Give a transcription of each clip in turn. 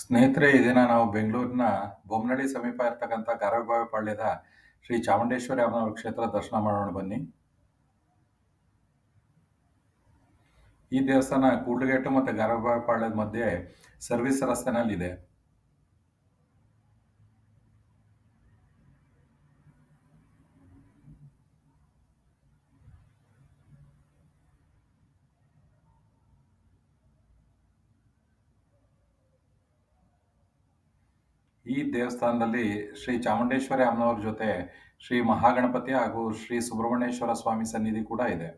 ಸ್ನೇಹಿತರೆ ಈ ದಿನ ನಾವು ಬೆಂಗಳೂರಿನ ಬೊಮ್ಮನಳ್ಳಿ ಸಮೀಪ ಇರ್ತಕ್ಕಂಥ ಗರಗಬಾವಿ ಪಾಳ್ಯದ ಶ್ರೀ ಚಾಮುಂಡೇಶ್ವರಿ ಅಮ್ಮನವರ ಕ್ಷೇತ್ರ ದರ್ಶನ ಮಾಡೋಣ ಬನ್ನಿ. ಈ ದೇವಸ್ಥಾನ ಕೂಡ್ಲುಗೇಟು ಮತ್ತು ಗರಗಬಾವಿ ಪಾಳ್ಯದ ಮಧ್ಯೆ ಸರ್ವಿಸ್ ರಸ್ತೆನಲ್ಲಿದೆ. ಈ ದೇವಸ್ಥಾನದಲ್ಲಿ ಶ್ರೀ ಚಾಮುಂಡೇಶ್ವರಿ ಅಮ್ಮನವ್ರ ಜೊತೆ ಶ್ರೀ ಮಹಾಗಣಪತಿ ಹಾಗೂ ಶ್ರೀ ಸುಬ್ರಹ್ಮಣ್ಯೇಶ್ವರ ಸ್ವಾಮಿ ಸನ್ನಿಧಿ ಕೂಡ ಇದೆ.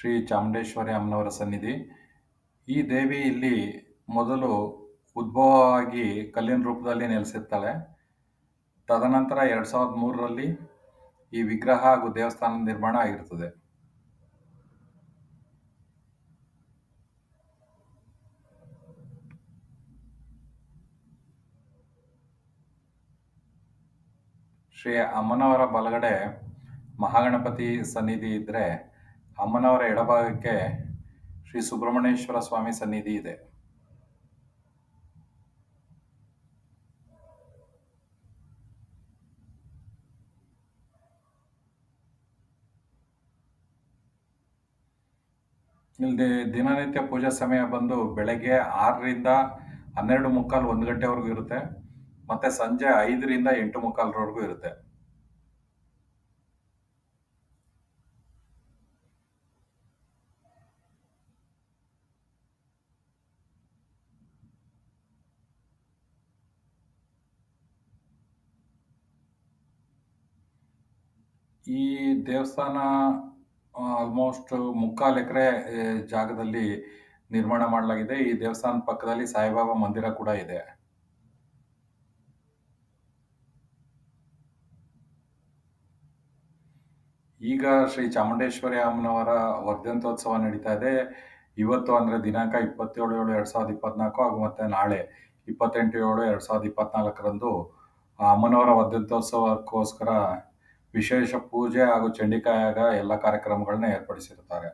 ಶ್ರೀ ಚಾಮುಂಡೇಶ್ವರಿ ಅಮ್ಮನವರ ಸನ್ನಿಧಿ. ಈ ದೇವಿ ಇಲ್ಲಿ ಮೊದಲು ಉದ್ಭವವಾಗಿ ಕಲ್ಲಿನ ರೂಪದಲ್ಲಿ ನೆಲೆಸಿರ್ತಾಳೆ. ತದನಂತರ ಎರಡು ಸಾವಿರದ ಮೂರರಲ್ಲಿ ಈ ವಿಗ್ರಹ ಹಾಗೂ ದೇವಸ್ಥಾನ ನಿರ್ಮಾಣ ಆಗಿರ್ತದೆ. ಶ್ರೀ ಅಮ್ಮನವರ ಬಲಗಡೆ ಮಹಾಗಣಪತಿ ಸನ್ನಿಧಿ ಇದ್ದರೆ ಅಮ್ಮನವರ ಎಡಭಾಗಕ್ಕೆ ಶ್ರೀ ಸುಬ್ರಹ್ಮಣ್ಯೇಶ್ವರ ಸ್ವಾಮಿ ಸನ್ನಿಧಿ ಇದೆ. ಇಲ್ಲಿ ದಿನನಿತ್ಯ ಪೂಜಾ ಸಮಯ ಬಂದು ಬೆಳಗ್ಗೆ ಆರರಿಂದ ಹನ್ನೆರಡು ಮುಕ್ಕಾಲು ಒಂದು ಗಂಟೆವರೆಗೂ ಇರುತ್ತೆ. ಮತ್ತೆ ಸಂಜೆ ಐದರಿಂದ ಎಂಟು ಮುಕ್ಕಾಲರವರೆಗೂ ಇರುತ್ತೆ. ಈ ದೇವಸ್ಥಾನ ಆಲ್ಮೋಸ್ಟ್ ಮುಕ್ಕಾಲು ಎಕರೆ ಜಾಗದಲ್ಲಿ ನಿರ್ಮಾಣ ಮಾಡಲಾಗಿದೆ. ಈ ದೇವಸ್ಥಾನ ಪಕ್ಕದಲ್ಲಿ ಸಾಯಿಬಾಬಾ ಮಂದಿರ ಕೂಡ ಇದೆ. ಈಗ ಶ್ರೀ ಚಾಮುಂಡೇಶ್ವರಿ ಅಮ್ಮನವರ ವರ್ಧಂತೋತ್ಸವ ನಡೀತಾ ಇದೆ. ಇವತ್ತು ಅಂದರೆ ದಿನಾಂಕ ಇಪ್ಪತ್ತೇಳು ಏಳು ಎರಡು ಸಾವಿರದ ಇಪ್ಪತ್ನಾಲ್ಕು ಹಾಗೂ ಮತ್ತೆ ನಾಳೆ ಇಪ್ಪತ್ತೆಂಟು ಏಳು ಎರಡು ಸಾವಿರದ ಇಪ್ಪತ್ನಾಲ್ಕರಂದು ಅಮ್ಮನವರ ವರ್ಧಂತೋತ್ಸವಕ್ಕೋಸ್ಕರ ವಿಶೇಷ ಪೂಜೆ ಹಾಗೂ ಚಂಡಿಕಾಯಾಗ ಎಲ್ಲ ಕಾರ್ಯಕ್ರಮಗಳನ್ನ ಏರ್ಪಡಿಸಿರುತ್ತಾರೆ.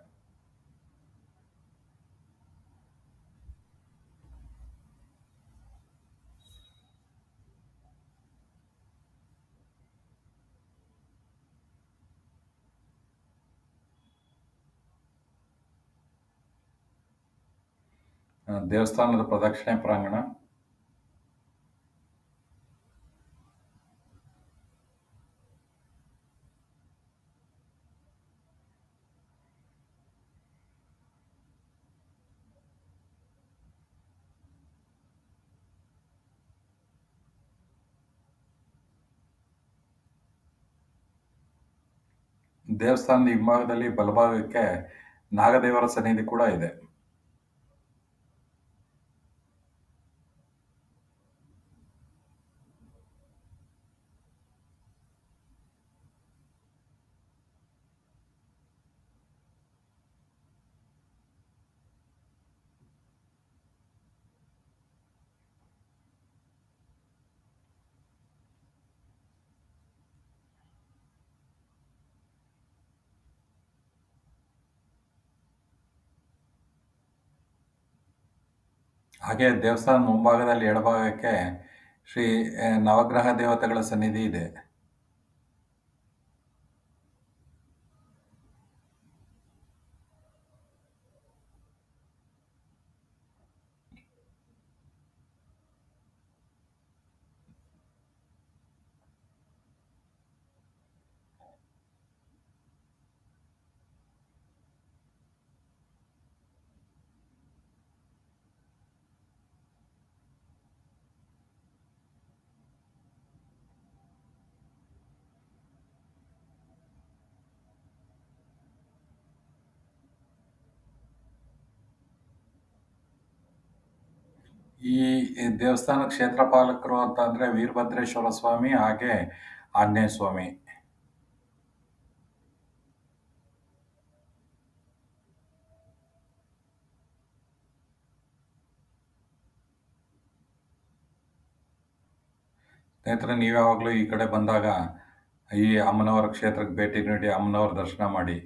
ದೇವಸ್ಥಾನದ ಪ್ರದಕ್ಷಿಣೆ ಪ್ರಾಂಗಣ. ದೇವಸ್ಥಾನದ ಹಿಂಭಾಗದಲ್ಲಿ ಬಲಭಾಗಕ್ಕೆ ನಾಗದೇವರ ಸನ್ನಿಧಿ ಕೂಡ ಇದೆ. ಹಾಗೆ ದೇವಸ್ಥಾನ ಮುಂಭಾಗದಲ್ಲಿ ಎಡಭಾಗಕ್ಕೆ ಶ್ರೀ ನವಗ್ರಹ ದೇವತೆಗಳ ಸನ್ನಿಧಿ ಇದೆ. ಈ ದೇವಸ್ಥಾನ ದೇವಸ್ಥಾನ ಕ್ಷೇತ್ರಪಾಲಕರು ಅಂತ ಅಂದ್ರೆ ವೀರಭದ್ರೇಶ್ವರ ಸ್ವಾಮಿ ಹಾಗೆ ಆಂಜನೇಯ ಸ್ವಾಮಿ. ಸ್ನೇಹಿತರೆ ನೀವು ಯಾವಾಗಲೂ ಈ ಕಡೆ ಬಂದಾಗ ಈ ಅಮ್ಮನವರ ಕ್ಷೇತ್ರಕ್ಕೆ ಭೇಟಿ ನೀಡಿ ಅಮ್ಮನವರ ದರ್ಶನ ಮಾಡಿ.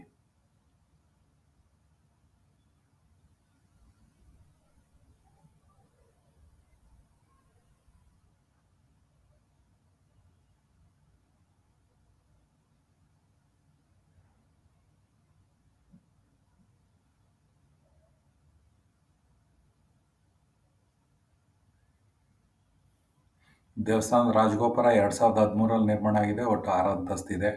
ದೇವಸ್ಥಾನದ ರಾಜಗೋಪುರ ಎರಡು ಸಾವಿರದ ಹದಿಮೂರಲ್ಲಿ ನಿರ್ಮಾಣ ಆಗಿದೆ ಒಟ್ಟು ಆರು ಅಂತಸ್ತಿದೆ